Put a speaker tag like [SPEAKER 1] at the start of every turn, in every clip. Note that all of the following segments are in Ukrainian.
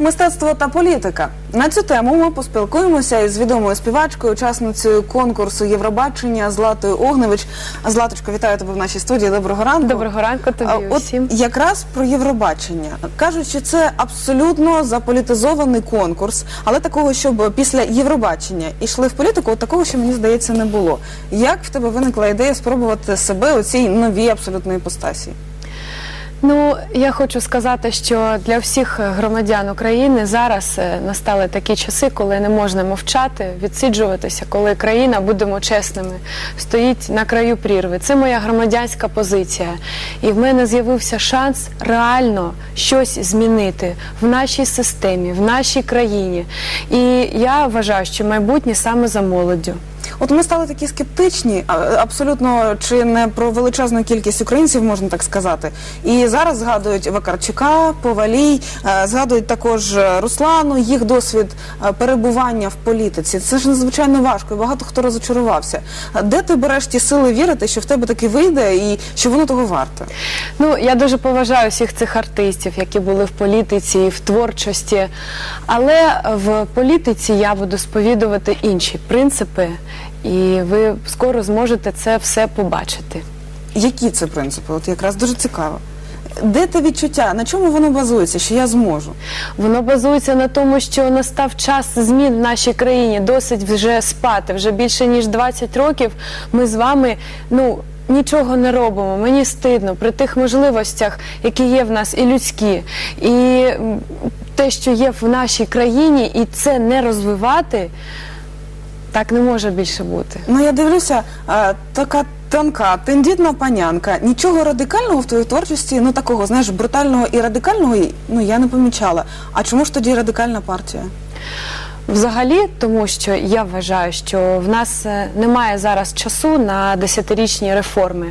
[SPEAKER 1] Мистецтво та політика на цю тему ми поспілкуємося із відомою співачкою, учасницею конкурсу Євробачення Златою Огневич. Златочко, вітаю тебе в нашій студії. Доброго ранку.
[SPEAKER 2] Доброго ранку тобі
[SPEAKER 1] От
[SPEAKER 2] всім.
[SPEAKER 1] якраз про Євробачення кажуть, що це абсолютно заполітизований конкурс, але такого, щоб після Євробачення йшли в політику, от такого ще мені здається не було. Як в тебе виникла ідея спробувати себе у цій новій абсолютно іпостасі?
[SPEAKER 2] Ну я хочу сказати, що для всіх громадян України зараз е, настали такі часи, коли не можна мовчати, відсиджуватися, коли країна, будемо чесними, стоїть на краю прірви. Це моя громадянська позиція. І в мене з'явився шанс реально щось змінити в нашій системі, в нашій країні. І я вважаю, що майбутнє саме за молоддю.
[SPEAKER 1] От ми стали такі скептичні, абсолютно чи не про величезну кількість українців, можна так сказати. І зараз згадують Вакарчука, Повалій, е, згадують також е, Руслану, їх досвід е, перебування в політиці. Це ж надзвичайно важко, і багато хто розочарувався. Де ти береш ті сили вірити, що в тебе таки вийде і що воно того варте?
[SPEAKER 2] Ну, я дуже поважаю всіх цих артистів, які були в політиці і в творчості. Але в політиці я буду сповідувати інші принципи, і ви скоро зможете це все побачити.
[SPEAKER 1] Які це принципи? От якраз дуже цікаво. Де те відчуття? На чому воно базується? Що я зможу?
[SPEAKER 2] Воно базується на тому, що настав час змін в нашій країні. Досить вже спати. Вже більше ніж 20 років ми з вами ну. Нічого не робимо, мені стидно при тих можливостях, які є в нас, і людські, і м, те, що є в нашій країні, і це не розвивати, так не може більше бути.
[SPEAKER 1] Ну я дивлюся, е, така тонка, тендітна панянка. Нічого радикального в твоїй творчості, ну такого, знаєш, брутального і радикального, ну я не помічала. А чому ж тоді радикальна партія?
[SPEAKER 2] Взагалі, тому що я вважаю, що в нас е, немає зараз часу на десятирічні реформи.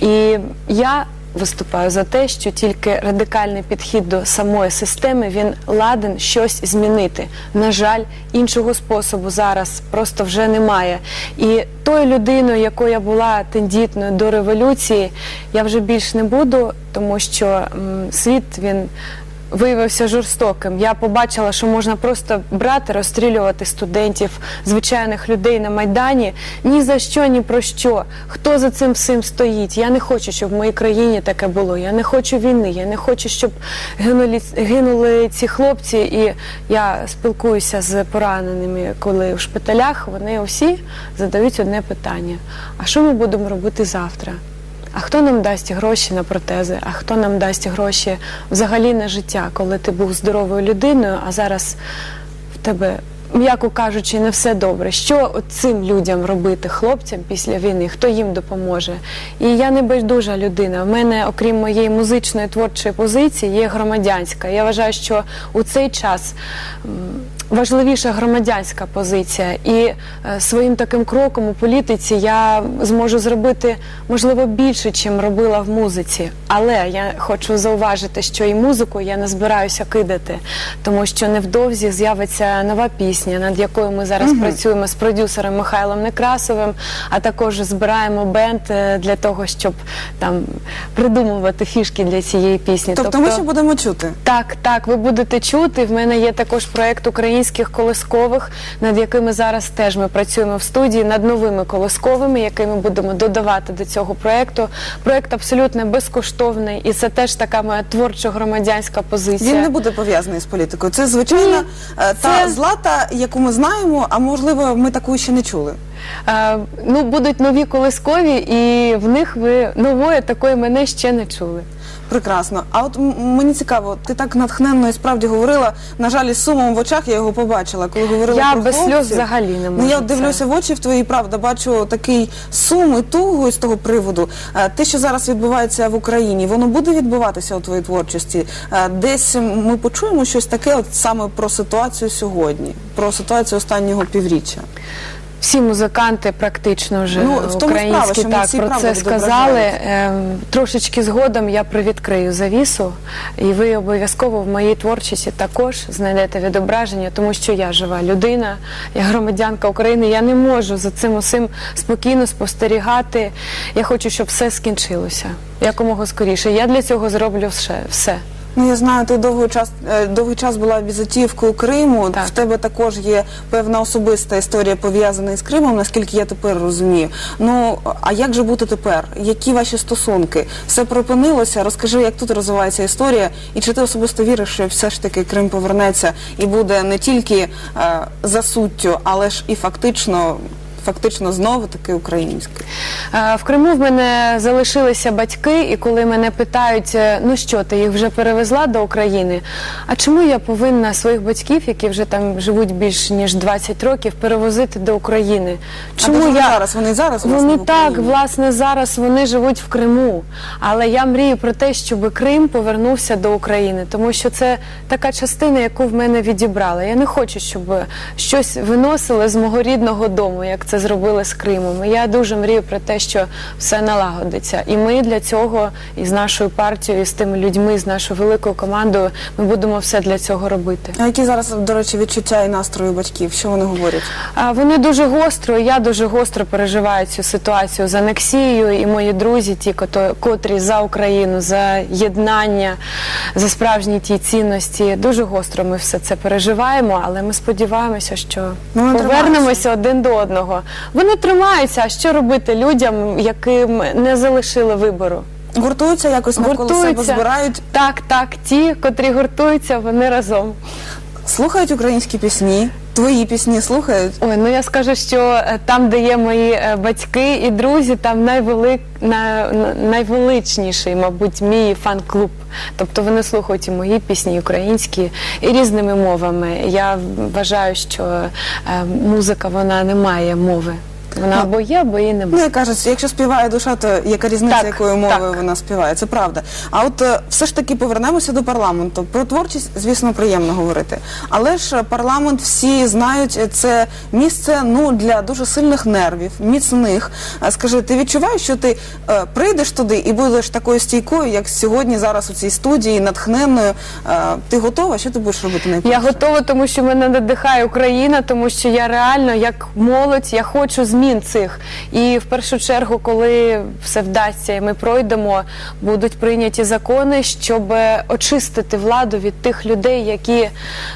[SPEAKER 2] І я виступаю за те, що тільки радикальний підхід до самої системи він ладен щось змінити. На жаль, іншого способу зараз просто вже немає. І тою людиною, якою я була тендітною до революції, я вже більш не буду, тому що м, світ він виявився жорстоким. Я побачила, що можна просто брати, розстрілювати студентів, звичайних людей на майдані. Ні за що, ні про що. Хто за цим всім стоїть? Я не хочу, щоб в моїй країні таке було. Я не хочу війни. Я не хочу, щоб гинули, гинули ці хлопці. І я спілкуюся з пораненими, коли в шпиталях вони усі задають одне питання: а що ми будемо робити завтра? А хто нам дасть гроші на протези? А хто нам дасть гроші взагалі на життя, коли ти був здоровою людиною, а зараз в тебе, м'яко кажучи, не все добре. Що цим людям робити, хлопцям після війни? Хто їм допоможе? І я не байдужа людина. В мене, окрім моєї музичної творчої позиції, є громадянська. Я вважаю, що у цей час. Важливіша громадянська позиція, і е, своїм таким кроком у політиці я зможу зробити можливо більше, чим робила в музиці. Але я хочу зауважити, що і музику я не збираюся кидати, тому що невдовзі з'явиться нова пісня, над якою ми зараз працюємо з продюсером Михайлом Некрасовим, а також збираємо бенд е, для того, щоб там придумувати фішки для цієї пісні.
[SPEAKER 1] Тобто, ми ще будемо чути.
[SPEAKER 2] Так, так, ви будете чути. В мене є також проект українських колискових, над якими зараз теж ми працюємо в студії, над новими колисковими, які ми будемо додавати до цього проекту. Проект абсолютно безкоштовний, і це теж така моя творчо-громадянська позиція.
[SPEAKER 1] Він не буде пов'язаний з політикою. Це звичайна
[SPEAKER 2] Ні,
[SPEAKER 1] е, та
[SPEAKER 2] це-
[SPEAKER 1] злата, яку ми знаємо, а можливо, ми таку ще не чули.
[SPEAKER 2] Е, ну, будуть нові колискові, і в них ви нової такої мене ще не чули.
[SPEAKER 1] Прекрасно. А от м- мені цікаво, ти так натхненно і справді говорила. На жаль, із сумом в очах я його побачила, коли говорила
[SPEAKER 2] Я
[SPEAKER 1] про
[SPEAKER 2] без
[SPEAKER 1] хлопців.
[SPEAKER 2] сльоз взагалі не
[SPEAKER 1] Ну, я
[SPEAKER 2] можу
[SPEAKER 1] дивлюся в очі в твої, правда, бачу такий сум і тугу з того приводу. Е, Те, що зараз відбувається в Україні, воно буде відбуватися у твоїй творчості. Е, Десь ми почуємо щось таке, от саме про ситуацію сьогодні, про ситуацію останнього півріччя.
[SPEAKER 2] Всі музиканти практично вже
[SPEAKER 1] Ну, в тому
[SPEAKER 2] українські
[SPEAKER 1] ми
[SPEAKER 2] так про це сказали. Ем, Трошечки згодом я привідкрию завісу, і ви обов'язково в моїй творчості також знайдете відображення, тому що я жива людина, я громадянка України. Я не можу за цим усім спокійно спостерігати. Я хочу, щоб все скінчилося якомога скоріше. Я для цього зроблю все. все.
[SPEAKER 1] Ну я знаю, ти довгий час е, довгий час була візитівкою Криму.
[SPEAKER 2] Так.
[SPEAKER 1] В тебе також є певна особиста історія пов'язана із Кримом, наскільки я тепер розумію. Ну а як же бути тепер? Які ваші стосунки? Все припинилося? Розкажи, як тут розвивається історія, і чи ти особисто віриш, що все ж таки Крим повернеться і буде не тільки е, за суттю, але ж і фактично, фактично знову таки український.
[SPEAKER 2] Е, В Криму в мене залишилися батьки, і коли мене питають, е, ну що, ти їх вже перевезла до України? А чому я повинна своїх батьків, які вже там живуть більш ніж 20 років, перевозити до України?
[SPEAKER 1] а де ж зараз? Вони зараз власне,
[SPEAKER 2] Вони
[SPEAKER 1] в
[SPEAKER 2] так, власне, зараз вони живуть в Криму. Але я мрію про те, щоб Крим повернувся до України, тому що це така частина, яку в мене відібрали. Я не хочу, щоб щось виносили з мого рідного дому, як це зробили з Кримом. І Я дуже мрію про те, що все налагодиться. І ми для цього, і з нашою партією, і з тими людьми, з нашою великою командою, ми будемо все для цього робити.
[SPEAKER 1] А які зараз, до речі, відчуття і настрої батьків? Що вони говорять?
[SPEAKER 2] А, Вони дуже гостро, і я дуже гостро переживаю цю ситуацію з анексією, і мої друзі, ті, котрі за Україну, за єднання, за справжні ті цінності. Дуже гостро ми все це переживаємо, але ми сподіваємося, що
[SPEAKER 1] Ну,
[SPEAKER 2] повернемося один до одного. Вони тримаються. А що робити людям, яким не залишили вибору?
[SPEAKER 1] Гуртуються якось навколо себе, збирають,
[SPEAKER 2] Так, так, ті, котрі гуртуються, вони разом.
[SPEAKER 1] слухають українські пісні, твої пісні слухають.
[SPEAKER 2] Ой, ну я скажу, що е, там, де є мої е, батьки і друзі, там найвелик, на, на- найвеличніший, мабуть, мій фан-клуб. Тобто вони слухають і мої пісні, і українські, і різними мовами. Я вважаю, що е, музика вона не має мови. Вона
[SPEAKER 1] Ну,
[SPEAKER 2] або є, або її
[SPEAKER 1] Ну,
[SPEAKER 2] немає.
[SPEAKER 1] як кажуть, якщо співає душа, то яка різниця,
[SPEAKER 2] Так,
[SPEAKER 1] якою мовою
[SPEAKER 2] так.
[SPEAKER 1] вона співає, це правда. А от е, все ж таки повернемося до парламенту. Про творчість, звісно, приємно говорити. Але ж парламент всі знають, е, це місце ну для дуже сильних нервів, міцних. Е, Скажи, ти відчуваєш, що ти е, прийдеш туди і будеш такою стійкою, як сьогодні, зараз у цій студії, натхненною. Е, ти готова? Що ти будеш робити найперше?
[SPEAKER 2] Я готова, тому що мене надихає Україна, тому що я реально як молодь, я хочу змін цих. І в першу чергу, коли все вдасться, і ми пройдемо, будуть прийняті закони, щоб очистити владу від тих людей, які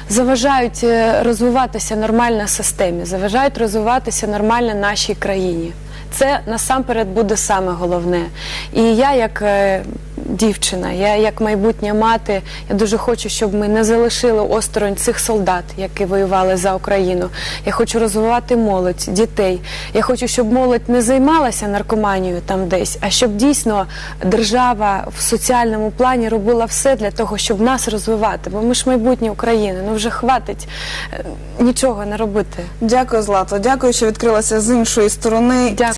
[SPEAKER 2] заважають е, розвиватися нормально системі, заважають розвиватися нормально нашій країні. Це насамперед буде саме головне. І я, як е, дівчина, я як майбутня мати, я дуже хочу, щоб ми не залишили осторонь цих солдат, які воювали за Україну. Я хочу розвивати молодь, дітей. Я хочу, щоб молодь не займалася наркоманією там десь, а щоб дійсно держава в соціальному плані робила все для того, щоб нас розвивати. Бо ми ж майбутнє України. Ну вже хватить е, нічого не робити.
[SPEAKER 1] Дякую, Злато. Дякую, що відкрилася з іншої сторони.
[SPEAKER 2] Дякую.